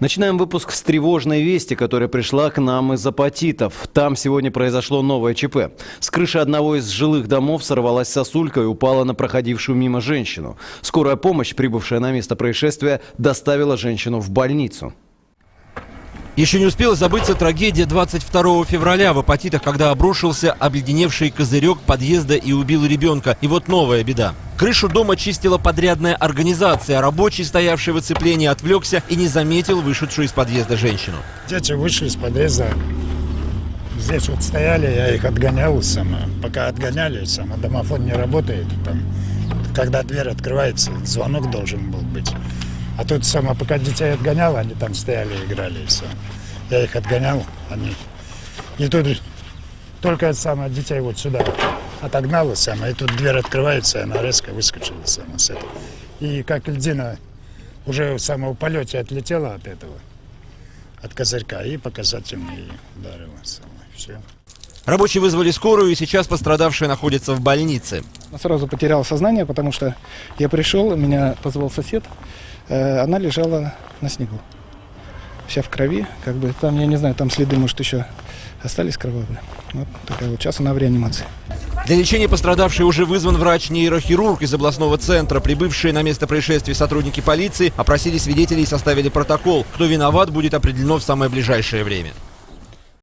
Начинаем выпуск с тревожной вести, которая пришла к нам из апатитов. Там сегодня произошло новое ЧП. С крыши одного из жилых домов сорвалась сосулька и упала на проходившую мимо женщину. Скорая помощь, прибывшая на место происшествия, доставила женщину в больницу. Еще не успела забыться трагедия 22 февраля в Апатитах, когда обрушился обледеневший козырек подъезда и убил ребенка. И вот новая беда. Крышу дома чистила подрядная организация. Рабочий, стоявший в оцеплении, отвлекся и не заметил вышедшую из подъезда женщину. Дети вышли из подъезда. Здесь вот стояли, я их отгонял сама. Пока отгоняли, сама домофон не работает. Там, когда дверь открывается, звонок должен был быть. А тут сама, пока детей отгонял, они там стояли играли. Все. Я их отгонял, они... И тут только самое детей вот сюда отогнала сама, и тут дверь открывается, и она резко выскочила сама с этого. И как льдина уже в самом полете отлетела от этого, от козырька, и по касательной ей ударила сама. Все. Рабочие вызвали скорую, и сейчас пострадавшая находится в больнице. Сразу потерял сознание, потому что я пришел, меня позвал сосед, э, она лежала на снегу, вся в крови, как бы там, я не знаю, там следы, может, еще остались кровавые. Вот такая вот, сейчас она в реанимации. Для лечения пострадавшей уже вызван врач-нейрохирург из областного центра. Прибывшие на место происшествия сотрудники полиции опросили свидетелей и составили протокол. Кто виноват, будет определено в самое ближайшее время.